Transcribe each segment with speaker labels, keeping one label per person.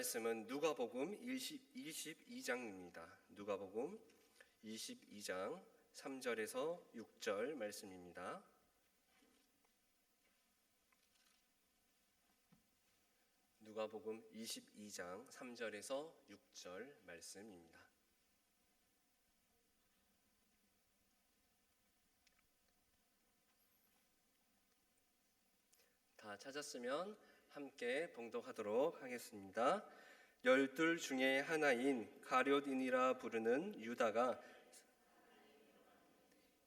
Speaker 1: 말씀은 누가복음 20, 22장입니다. 누가복음 22장 3절에서 6절 말씀입니다. 누가복음 22장 3절에서 6절 말씀입니다. 다 찾았으면 함께 봉독하도록 하겠습니다. 열둘 중에 하나인 가룟인이라 부르는 유다가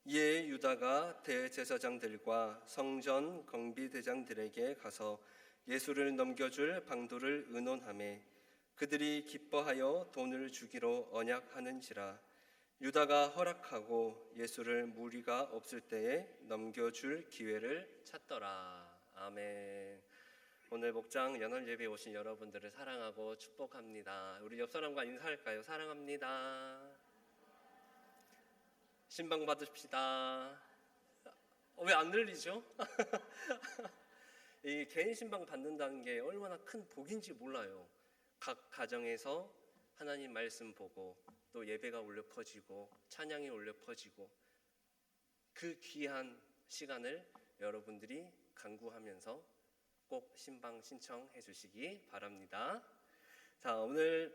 Speaker 1: 이에 유다가 대제사장들과 성전 경비대장들에게 가서 예수를 넘겨줄 방도를 의논하매 그들이 기뻐하여 돈을 주기로 언약하는지라 유다가 허락하고 예수를 무리가 없을 때에 넘겨줄 기회를 찾더라. 아멘. 오늘 목장 연월 예배 오신 여러분들을 사랑하고 축복합니다. 우리 옆 사람과 인사할까요? 사랑합니다. 신방 받읍시다. 왜안 늘리죠? 이 개인 신방 받는다는 게 얼마나 큰 복인지 몰라요. 각 가정에서 하나님 말씀 보고 또 예배가 울려 퍼지고 찬양이 울려 퍼지고 그 귀한 시간을 여러분들이 간구하면서 꼭 신방 신청해 주시기 바랍니다. 자 오늘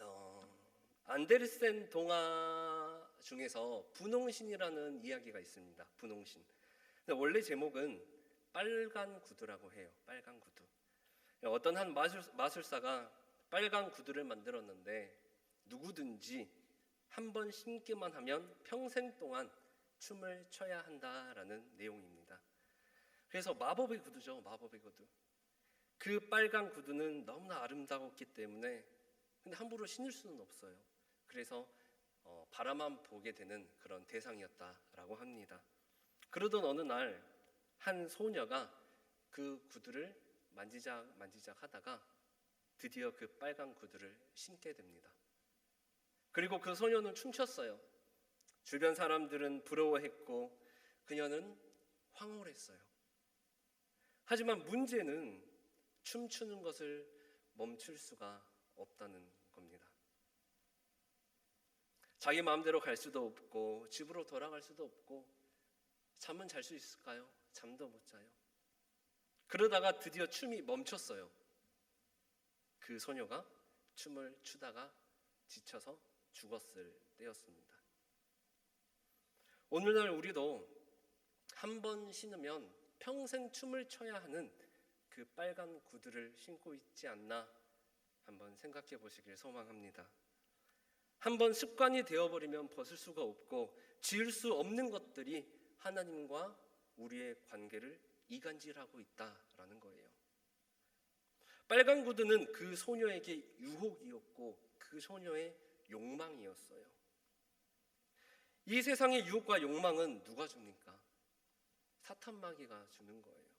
Speaker 1: 어, 안데르센 동화 중에서 분홍신이라는 이야기가 있습니다. 분홍신. 원래 제목은 빨간 구두라고 해요. 빨간 구두. 어떤 한 마술, 마술사가 빨간 구두를 만들었는데 누구든지 한 번 신기만 하면 평생 동안 춤을 춰야 한다라는 내용입니다. 그래서 마법의 구두죠, 마법의 구두. 그 빨간 구두는 너무나 아름다웠기 때문에 근데 함부로 신을 수는 없어요. 그래서 어, 바라만 보게 되는 그런 대상이었다라고 합니다. 그러던 어느 날 한 소녀가 그 구두를 만지작 만지작 하다가 드디어 그 빨간 구두를 신게 됩니다. 그리고 그 소녀는 춤췄어요. 주변 사람들은 부러워했고 그녀는 황홀했어요. 하지만 문제는 춤추는 것을 멈출 수가 없다는 겁니다. 자기 마음대로 갈 수도 없고 집으로 돌아갈 수도 없고 잠은 잘 수 있을까요? 잠도 못 자요. 그러다가 드디어 춤이 멈췄어요. 그 소녀가 춤을 추다가 지쳐서 죽었을 때였습니다. 오늘날 우리도 한 번 신으면 평생 춤을 춰야 하는 그 빨간 구두를 신고 있지 않나 한번 생각해 보시길 소망합니다. 한번 습관이 되어버리면 벗을 수가 없고 지을 수 없는 것들이 하나님과 우리의 관계를 이간질하고 있다라는 거예요. 빨간 구두는 그 소녀에게 유혹이었고 그 소녀의 욕망이었어요. 이 세상의 유혹과 욕망은 누가 줍니까? 사탄 마귀가 주는 거예요.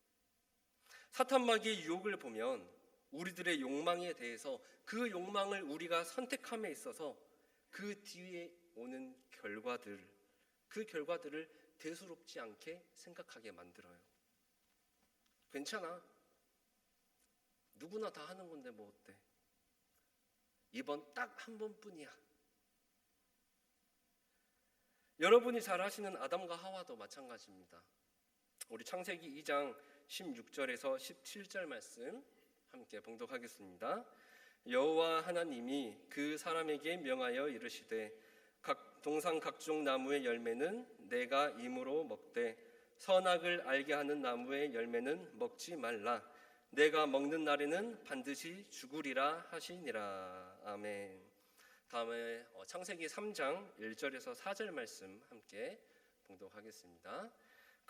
Speaker 1: 사탄 마귀의 유혹을 보면 우리들의 욕망에 대해서 그 욕망을 우리가 선택함에 있어서 그 뒤에 오는 결과들, 그 결과들을 대수롭지 않게 생각하게 만들어요. 괜찮아. 누구나 다 하는 건데 뭐 어때? 이번 딱 한 번뿐이야. 여러분이 잘 아시는 아담과 하와도 마찬가지입니다. 우리 창세기 2장 16절에서 17절 말씀 함께 봉독하겠습니다. 여호와 하나님이 그 사람에게 명하여 이르시되 각 동상 각종 나무의 열매는 내가 임으로 먹되 선악을 알게 하는 나무의 열매는 먹지 말라. 내가 먹는 날에는 반드시 죽으리라 하시니라. 아멘. 다음에 어, 창세기 3장 1절에서 4절 말씀 함께 봉독하겠습니다.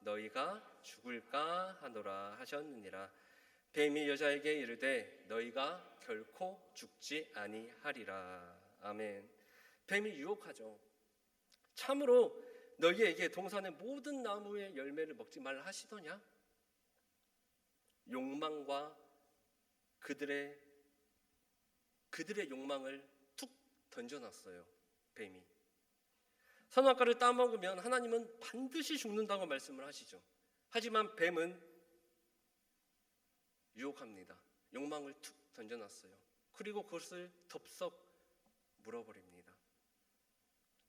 Speaker 1: 너희가 죽을까 하노라 하셨느니라 뱀이 여자에게 이르되 너희가 결코 죽지 아니하리라. 아멘. 뱀이 유혹하죠. 참으로 너희에게 동산의 모든 나무의 열매를 먹지 말라 하시더냐? 욕망과 그들의 그들의 욕망을 툭 던져놨어요. 뱀이. 선악과를 따먹으면 하나님은 반드시 죽는다고 말씀을 하시죠. 하지만 뱀은 유혹합니다. 욕망을 툭 던져놨어요. 그리고 그것을 덥석 물어버립니다.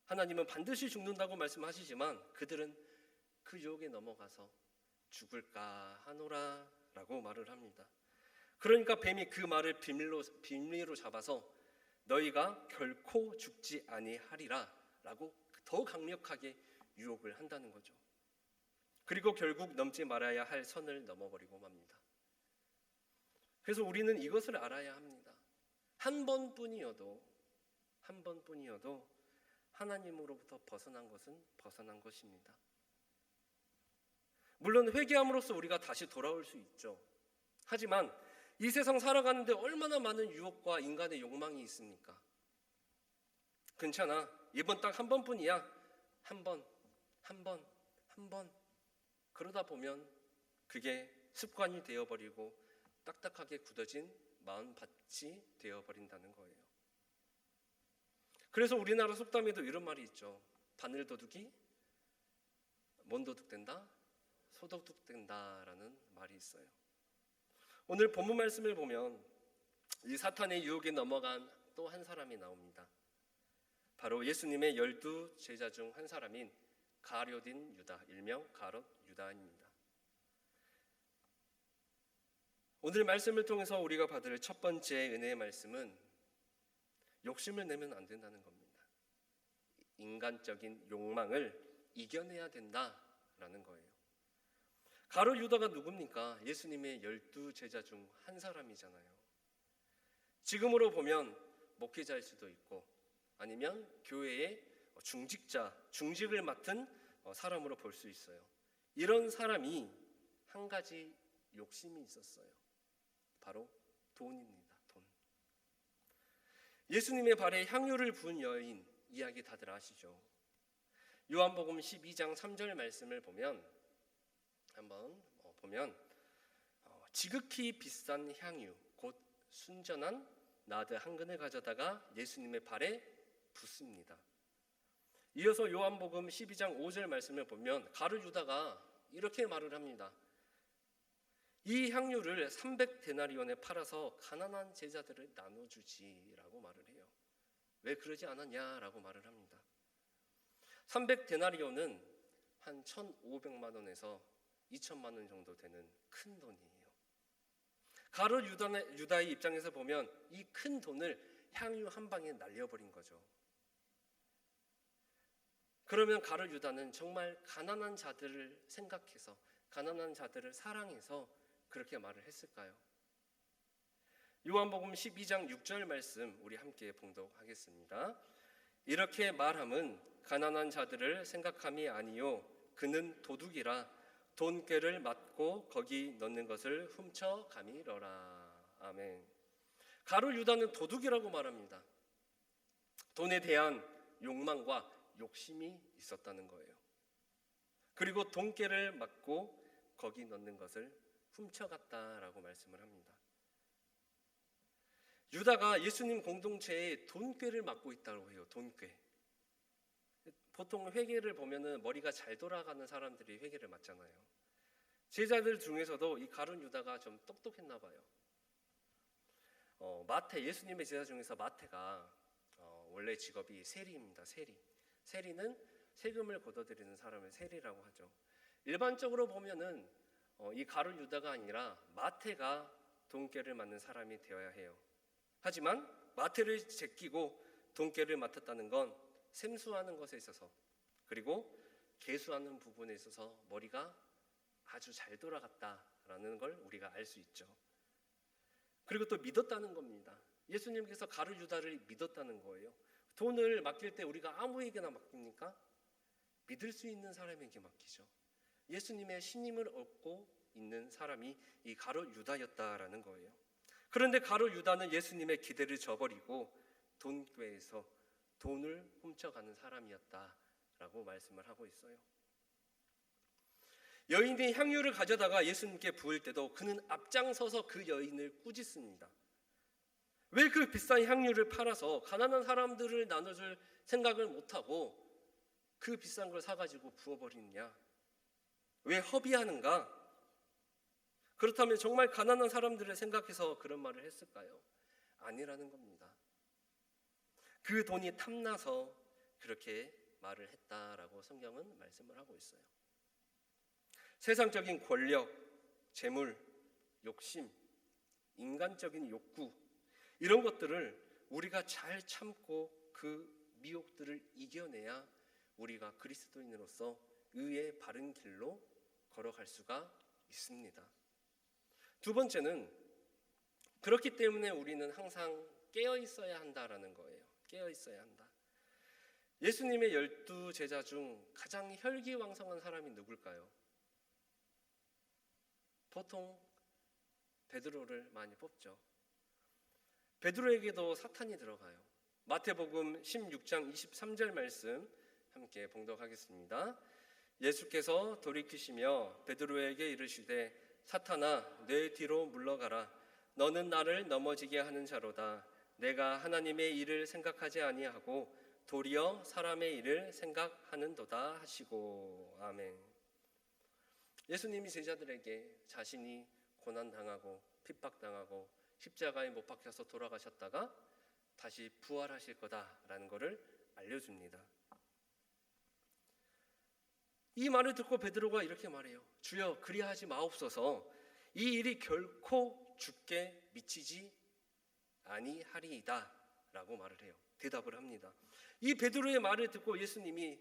Speaker 1: 하나님은 반드시 죽는다고 말씀하시지만 그들은 그 유혹에 넘어가서 죽을까 하노라 라고 말을 합니다. 그러니까 뱀이 그 말을 비밀로 비밀로 잡아서 너희가 결코 죽지 아니하리라 라고 더 강력하게 유혹을 한다는 거죠. 그리고 결국 넘지 말아야 할 선을 넘어버리고 맙니다. 그래서 우리는 이것을 알아야 합니다. 한 번뿐이어도 한 번뿐이어도 하나님으로부터 벗어난 것은 벗어난 것입니다. 물론 회개함으로써 우리가 다시 돌아올 수 있죠. 하지만 이 세상 살아가는데 얼마나 많은 유혹과 인간의 욕망이 있습니까? 괜찮아. 이번 딱한 번뿐이야. 한 번, 한 번, 한 번. 그러다 보면 그게 습관이 되어버리고 딱딱하게 굳어진 마음밭이 되어버린다는 거예요. 그래서 우리나라 속담에도 이런 말이 있죠. 바늘 도둑이 뭔 도둑 된다? 소도둑 된다라는 말이 있어요. 오늘 본문 말씀을 보면 이 사탄의 유혹에 넘어간 또 한 사람이 나옵니다. 바로 예수님의 열두 제자 중 한 사람인 가룟인 유다, 일명 가롯 유다입니다. 오늘 말씀을 통해서 우리가 받을 첫 번째 은혜의 말씀은 욕심을 내면 안 된다는 겁니다. 인간적인 욕망을 이겨내야 된다라는 거예요. 가롯 유다가 누굽니까? 예수님의 열두 제자 중 한 사람이잖아요. 지금으로 보면 목회자일 수도 있고 아니면 교회의 중직자, 중직을 맡은 사람으로 볼 수 있어요. 이런 사람이 한 가지 욕심이 있었어요. 바로 돈입니다. 돈. 예수님의 발에 향유를 부은 여인 이야기 다들 아시죠? 요한복음 12장 3절 말씀을 보면 한번 어, 보면 어, 지극히 비싼 향유 곧 순전한 나드 한 근을 가져다가 예수님의 발에 붓습니다. 이어서 요한복음 12장 5절 말씀을 보면 가룟 유다가 이렇게 말을 합니다. 이 향유를 300데나리온에 팔아서 가난한 제자들을 나눠 주지라고 말을 해요. 왜 그러지 않았냐라고 말을 합니다. 300데나리온은 한 1,500만 원에서 2천만 원 정도 되는 큰 돈이에요. 유다의, 유다의 입장에서 보면 이 큰 돈을 향유 한 방에 날려버린 거죠. 그러면 가룟 유다는 정말 가난한 자들을 생각해서 가난한 자들을 사랑해서 그렇게 말을 했을까요? 요한복음 12장 6절 말씀 우리 함께 봉독하겠습니다. 이렇게 말함은 가난한 자들을 생각함이 아니요 그는 도둑이라 돈꾀를 맞고 거기 넣는 것을 훔쳐 가미러라. 아멘. 가룟 유다는 도둑이라고 말합니다. 돈에 대한 욕망과 욕심이 있었다는 거예요. 그리고 돈깨를 맞고 거기 넣는 것을 훔쳐갔다라고 말씀을 합니다. 유다가 예수님 공동체에 돈꾀를 맡고 있다고 해요. 돈꾀. 보통 회계를 보면은 머리가 잘 돌아가는 사람들이 회계를 맡잖아요. 제자들 중에서도 이 가룟 유다가 좀 똑똑했나 봐요. 어, 마태 예수님의 제자 중에서 마태가 어, 원래 직업이 세리입니다. 세리. 세리는 세금을 걷어들이는 사람을 세리라고 하죠. 일반적으로 보면은 어, 이 가룟 유다가 아니라 마태가 돈깨를 맡는 사람이 되어야 해요. 하지만 마태를 제끼고 돈깨를 맡았다는 건 샘수하는 것에 있어서 그리고 개수하는 부분에 있어서 머리가 아주 잘 돌아갔다라는 걸 우리가 알 수 있죠. 그리고 또 믿었다는 겁니다. 예수님께서 가룟 유다를 믿었다는 거예요. 돈을 맡길 때 우리가 아무에게나 맡깁니까? 믿을 수 있는 사람에게 맡기죠. 예수님의 신임을 얻고 있는 사람이 이 가로 유다였다라는 거예요. 그런데 가로 유다는 예수님의 기대를 저버리고 돈꾀에서 돈을 훔쳐가는 사람이었다라고 말씀을 하고 있어요. 여인이 향유를 가져다가 예수님께 부을 때도 그는 앞장서서 그 여인을 꾸짖습니다. 왜 그 비싼 향유를 팔아서 가난한 사람들을 나눠줄 생각을 못하고 그 비싼 걸 사가지고 부어버리느냐? 왜 허비하는가? 그렇다면 정말 가난한 사람들을 생각해서 그런 말을 했을까요? 아니라는 겁니다. 그 돈이 탐나서 그렇게 말을 했다라고 성경은 말씀을 하고 있어요. 세상적인 권력, 재물, 욕심, 인간적인 욕구 이런 것들을 우리가 잘 참고 그 미혹들을 이겨내야 우리가 그리스도인으로서 의의 바른 길로 걸어갈 수가 있습니다. 두 번째는 그렇기 때문에 우리는 항상 깨어 있어야 한다라는 거예요. 깨어 있어야 한다. 예수님의 열두 제자 중 가장 혈기왕성한 사람이 누굴까요? 보통 베드로를 많이 뽑죠. 베드로에게도 사탄이 들어가요. 마태복음 16장 23절 말씀 함께 봉독하겠습니다. 예수께서 돌이키시며 베드로에게 이르시되 사탄아 내 뒤로 물러가라 너는 나를 넘어지게 하는 자로다 내가 하나님의 일을 생각하지 아니하고 도리어 사람의 일을 생각하는도다 하시고 아멘. 예수님이 제자들에게 자신이 고난 당하고 핍박 당하고 십자가에 못 박혀서 돌아가셨다가 다시 부활하실 거다라는 것을 알려줍니다. 이 말을 듣고 베드로가 이렇게 말해요. 주여 그리하지 마옵소서. 이 일이 결코 죽게 미치지 아니하리이다라고 말을 해요. 대답을 합니다. 이 베드로의 말을 듣고 예수님이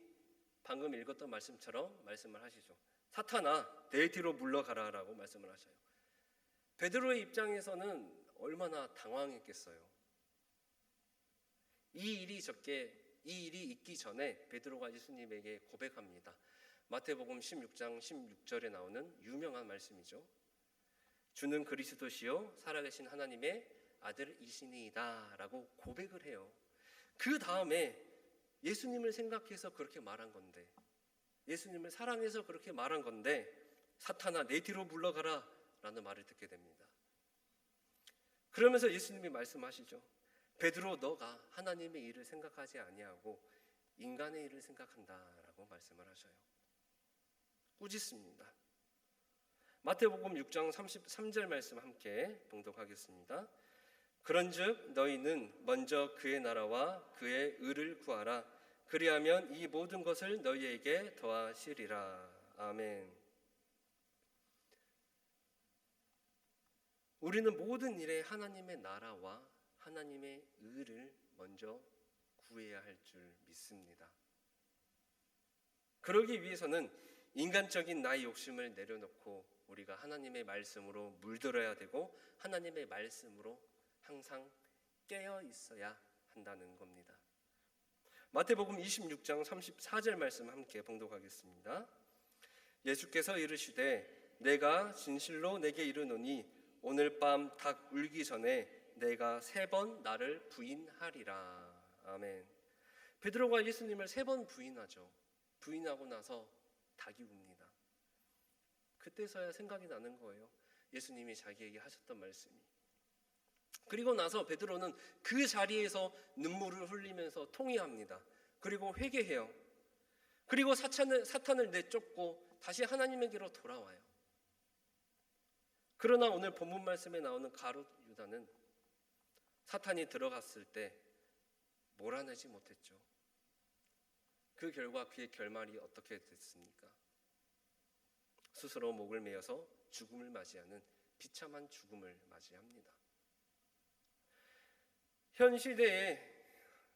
Speaker 1: 방금 읽었던 말씀처럼 말씀을 하시죠. 사탄아 내 뒤로 물러가라라고 말씀을 하셔요. 베드로의 입장에서는 얼마나 당황했겠어요. 이 일이 적게 이 일이 있기 전에 베드로가 예수님에게 고백합니다. 마태복음 16장 16절에 나오는 유명한 말씀이죠. 주는 그리스도시요 살아계신 하나님의 아들이시니이다라고 고백을 해요. 그 다음에 예수님을 생각해서 그렇게 말한 건데 예수님을 사랑해서 그렇게 말한 건데 사탄아 내 뒤로 물러가라 라는 말을 듣게 됩니다. 그러면서 예수님이 말씀하시죠. 베드로 너가 하나님의 일을 생각하지 아니하고 인간의 일을 생각한다라고 말씀을 하셔요. 꾸짖습니다. 마태복음 6장 33절 말씀 함께 봉독하겠습니다. 그런즉 너희는 먼저 그의 나라와 그의 의를 구하라. 그리하면 이 모든 것을 너희에게 더하시리라. 아멘. 우리는 모든 일에 하나님의 나라와 하나님의 의를 먼저 구해야 할 줄 믿습니다. 그러기 위해서는 인간적인 나의 욕심을 내려놓고 우리가 하나님의 말씀으로 물들어야 되고 하나님의 말씀으로 항상 깨어 있어야 한다는 겁니다. 마태복음 26장 34절 말씀 함께 봉독하겠습니다. 예수께서 이르시되 내가 진실로 내게 이르노니 오늘 밤 닭 울기 전에 내가 세 번 나를 부인하리라. 아멘. 베드로가 예수님을 세 번 부인하죠. 부인하고 나서 닭이 웁니다. 그때서야 생각이 나는 거예요. 예수님이 자기에게 하셨던 말씀이. 그리고 나서 베드로는 그 자리에서 눈물을 흘리면서 통회합니다. 그리고 회개해요. 그리고 사탄을, 사탄을 내쫓고 다시 하나님에게로 돌아와요. 그러나 오늘 본문 말씀에 나오는 가롯 유다는 사탄이 들어갔을 때 몰아내지 못했죠. 그 결과 그의 결말이 어떻게 됐습니까? 스스로 목을 메어서 죽음을 맞이하는 비참한 죽음을 맞이합니다. 현 시대에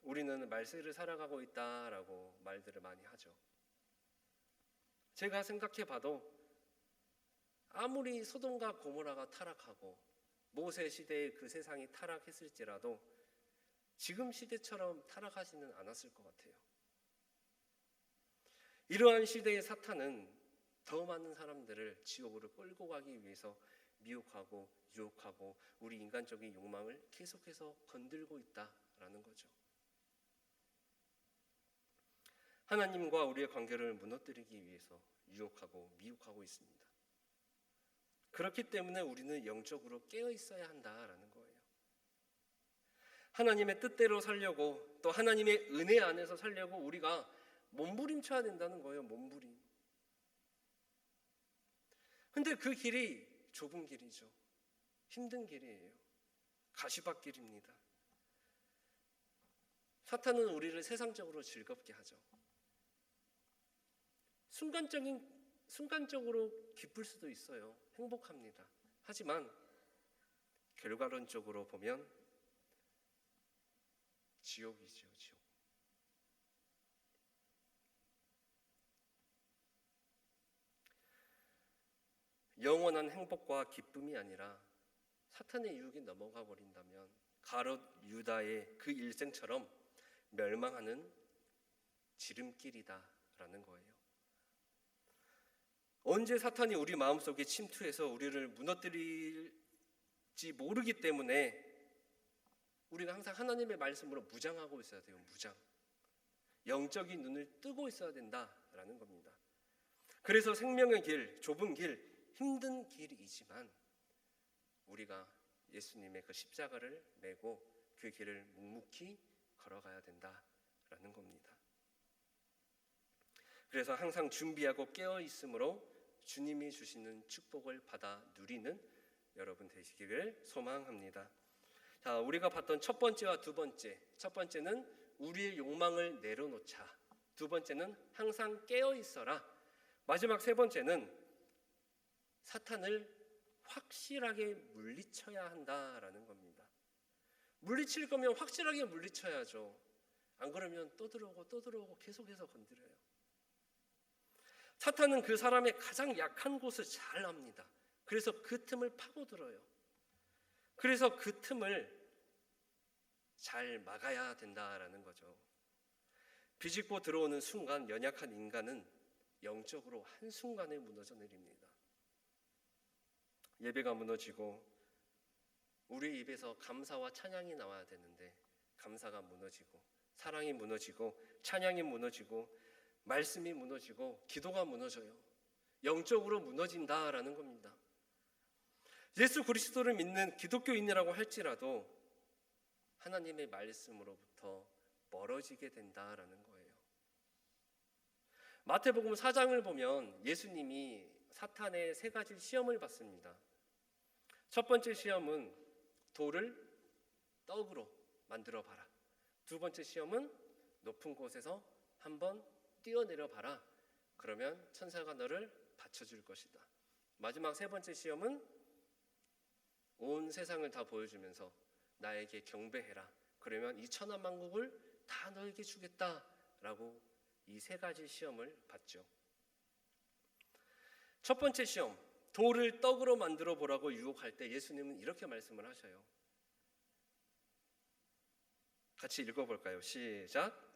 Speaker 1: 우리는 말세를 살아가고 있다라고 말들을 많이 하죠. 제가 생각해 봐도 아무리 소돔과 고모라가 타락하고 모세 시대의 그 세상이 타락했을지라도 지금 시대처럼 타락하지는 않았을 것 같아요. 이러한 시대의 사탄은 더 많은 사람들을 지옥으로 끌고 가기 위해서 미혹하고 유혹하고 우리 인간적인 욕망을 계속해서 건들고 있다라는 거죠. 하나님과 우리의 관계를 무너뜨리기 위해서 유혹하고 미혹하고 있습니다. 그렇기 때문에 우리는 영적으로 깨어 있어야 한다라는 거예요. 하나님의 뜻대로 살려고 또 하나님의 은혜 안에서 살려고 우리가 몸부림쳐야 된다는 거예요. 몸부림. 근데 그 길이 좁은 길이죠. 힘든 길이에요. 가시밭길입니다. 사탄은 우리를 세상적으로 즐겁게 하죠. 순간적인 순간적으로 기쁠 수도 있어요. 행복합니다. 하지만 결과론적으로 보면 지옥이죠, 지옥. 영원한 행복과 기쁨이 아니라 사탄의 유혹에 넘어가 버린다면 가롯 유다의 그 일생처럼 멸망하는 지름길이다라는 거예요. 언제 사탄이 우리 마음속에 침투해서 우리를 무너뜨릴지 모르기 때문에 우리가 항상 하나님의 말씀으로 무장하고 있어야 돼요. 무장. 영적인 눈을 뜨고 있어야 된다라는 겁니다. 그래서 생명의 길, 좁은 길, 힘든 길이지만 우리가 예수님의 그 십자가를 메고 그 길을 묵묵히 걸어가야 된다라는 겁니다. 그래서 항상 준비하고 깨어 있으므로 주님이 주시는 축복을 받아 누리는 여러분 되시기를 소망합니다. 자, 우리가 봤던 첫 번째와 두 번째. 첫 번째는 우리의 욕망을 내려놓자. 두 번째는 항상 깨어 있어라. 마지막 세 번째는 사탄을 확실하게 물리쳐야 한다라는 겁니다. 물리칠 거면 확실하게 물리쳐야죠. 안 그러면 또 들어오고 또 들어오고 계속해서 건드려요. 사탄은 그 사람의 가장 약한 곳을 잘 압니다. 그래서 그 틈을 파고들어요. 그래서 그 틈을 잘 막아야 된다라는 거죠. 비집고 들어오는 순간 연약한 인간은 영적으로 한순간에 무너져 내립니다. 예배가 무너지고 우리 입에서 감사와 찬양이 나와야 되는데 감사가 무너지고 사랑이 무너지고 찬양이 무너지고 말씀이 무너지고 기도가 무너져요. 영적으로 무너진다라는 겁니다. 예수 그리스도를 믿는 기독교인이라고 할지라도 하나님의 말씀으로부터 멀어지게 된다라는 거예요. 마태복음 4장을 보면 예수님이 사탄의 세 가지 시험을 받습니다. 첫 번째 시험은 돌을 떡으로 만들어 봐라. 두 번째 시험은 높은 곳에서 한번 뛰어내려 봐라. 그러면 천사가 너를 받쳐줄 것이다. 마지막 세 번째 시험은 온 세상을 다 보여주면서 나에게 경배해라. 그러면 이 천하 만국을 다 너에게 주겠다라고 이 세 가지 시험을 받죠. 첫 번째 시험, 돌을 떡으로 만들어 보라고 유혹할 때 예수님은 이렇게 말씀을 하셔요. 같이 읽어볼까요? 시작.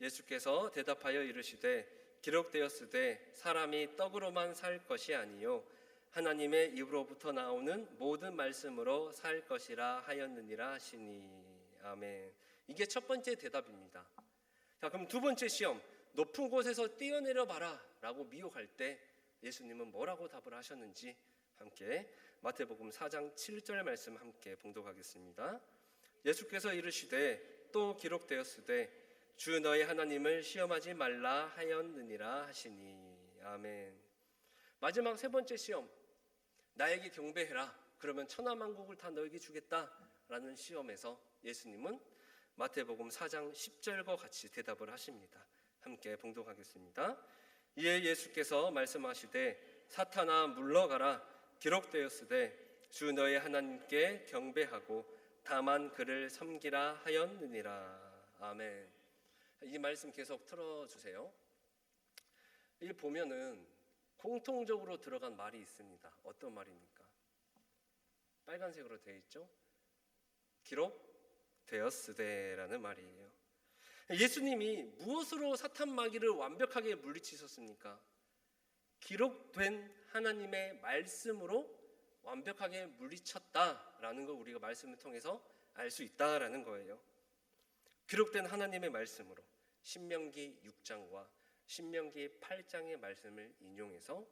Speaker 1: 예수께서 대답하여 이르시되 기록되었으되 사람이 떡으로만 살 것이 아니요 하나님의 입으로부터 나오는 모든 말씀으로 살 것이라 하였느니라 하시니 아멘. 이게 첫 번째 대답입니다. 자, 그럼 두 번째 시험 높은 곳에서 뛰어내려 봐라라고 미혹할 때 예수님은 뭐라고 답을 하셨는지 함께 마태복음 4장 7절 말씀 함께 봉독하겠습니다. 예수께서 이르시되 또 기록되었으되 주 너희 하나님을 시험하지 말라 하였느니라 하시니 아멘. 마지막 세 번째 시험 나에게 경배해라. 그러면 천하만국을 다 너에게 주겠다라는 시험에서 예수님은 마태복음 4장 10절과 같이 대답을 하십니다. 함께 봉독하겠습니다. 이에 예수께서 말씀하시되 사탄아 물러가라 기록되었으되 주 너의 하나님께 경배하고 다만 그를 섬기라 하였느니라. 아멘. 이 말씀 계속 틀어 주세요. 이 보면은 공통적으로 들어간 말이 있습니다. 어떤 말입니까? 빨간색으로 되어 있죠? 기록 되었으되라는 말이에요. 예수님이 무엇으로 사탄 마귀를 완벽하게 물리치셨습니까? 기록된 하나님의 말씀으로 완벽하게 물리쳤다라는 걸 우리가 말씀을 통해서 알 수 있다라는 거예요. 기록된 하나님의 말씀으로 신명기 6장과 신명기 8장의 말씀을 인용해서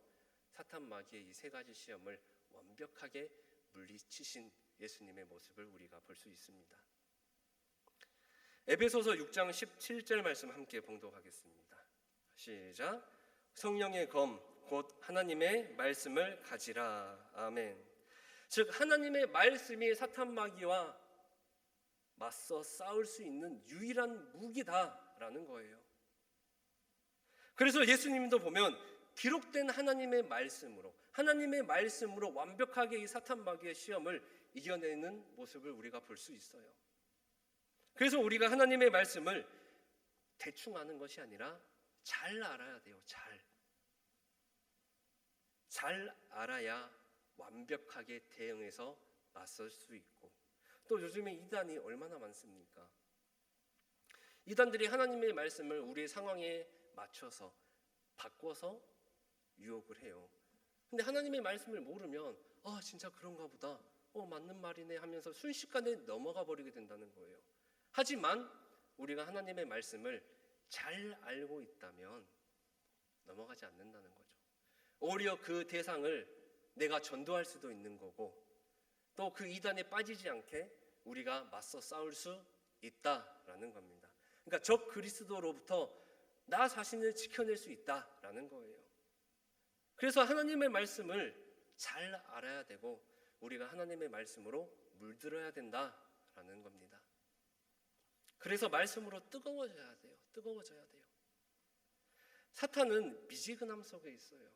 Speaker 1: 사탄 마귀의 이 세 가지 시험을 완벽하게 물리치신 예수님의 모습을 우리가 볼 수 있습니다. 에베소서 6장 17절 말씀 함께 봉독하겠습니다. 시작. 성령의 검 곧 하나님의 말씀을 가지라. 아멘. 즉 하나님의 말씀이 사탄 마귀와 맞서 싸울 수 있는 유일한 무기다라는 거예요. 그래서 예수님도 보면 기록된 하나님의 말씀으로 하나님의 말씀으로 완벽하게 이 사탄 마귀의 시험을 이겨내는 모습을 우리가 볼 수 있어요. 그래서 우리가 하나님의 말씀을 대충 아는 것이 아니라 잘 알아야 돼요. 잘. 잘 알아야 완벽하게 대응해서 맞설 수 있고 또 요즘에 이단이 얼마나 많습니까? 이단들이 하나님의 말씀을 우리의 상황에 맞춰서 바꿔서 유혹을 해요. 근데 하나님의 말씀을 모르면 아 진짜 그런가 보다. 어 맞는 말이네 하면서 순식간에 넘어가 버리게 된다는 거예요. 하지만 우리가 하나님의 말씀을 잘 알고 있다면 넘어가지 않는다는 거죠. 오히려 그 대상을 내가 전도할 수도 있는 거고 또 그 이단에 빠지지 않게 우리가 맞서 싸울 수 있다라는 겁니다. 그러니까 적 그리스도로부터 나 자신을 지켜낼 수 있다라는 거예요. 그래서 하나님의 말씀을 잘 알아야 되고 우리가 하나님의 말씀으로 물들어야 된다라는 겁니다. 그래서 말씀으로 뜨거워져야 돼요. 뜨거워져야 돼요. 사탄은 미지근함 속에 있어요.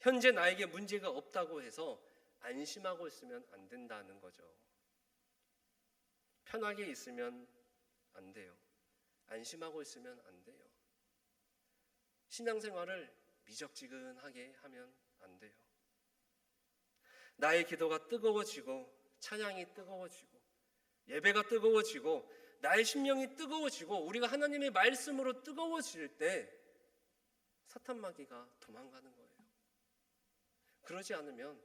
Speaker 1: 현재 나에게 문제가 없다고 해서 안심하고 있으면 안 된다는 거죠. 편하게 있으면 안 돼요. 안심하고 있으면 안 돼요. 신앙생활을 미적지근하게 하면 안 돼요. 나의 기도가 뜨거워지고 찬양이 뜨거워지고 예배가 뜨거워지고 나의 심령이 뜨거워지고 우리가 하나님의 말씀으로 뜨거워질 때 사탄 마귀가 도망가는 거예요. 그러지 않으면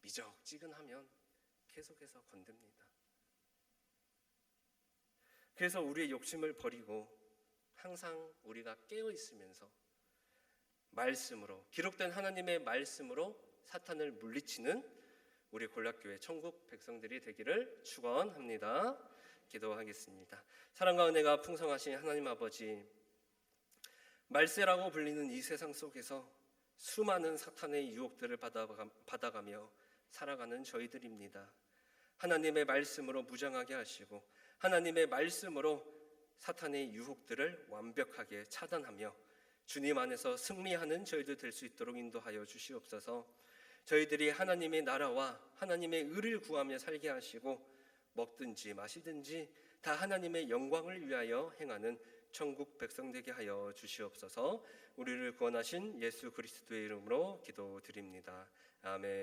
Speaker 1: 미적지근하면 계속해서 건듭니다. 그래서 우리의 욕심을 버리고 항상 우리가 깨어 있으면서 말씀으로 기록된 하나님의 말씀으로 사탄을 물리치는 우리 골락교회 천국 백성들이 되기를 축원합니다. 기도하겠습니다. 사랑과 은혜가 풍성하신 하나님 아버지 말세라고 불리는 이 세상 속에서 수많은 사탄의 유혹들을 받아가, 받아가며 살아가는 저희들입니다. 하나님의 말씀으로 무장하게 하시고 하나님의 말씀으로 사탄의 유혹들을 완벽하게 차단하며 주님 안에서 승리하는 저희들 될 수 있도록 인도하여 주시옵소서. 저희들이 하나님의 나라와 하나님의 의를 구하며 살게 하시고 먹든지 마시든지 다 하나님의 영광을 위하여 행하는 천국 백성 되게 하여 주시옵소서. 우리를 구원하신 예수 그리스도의 이름으로 기도드립니다. 아멘.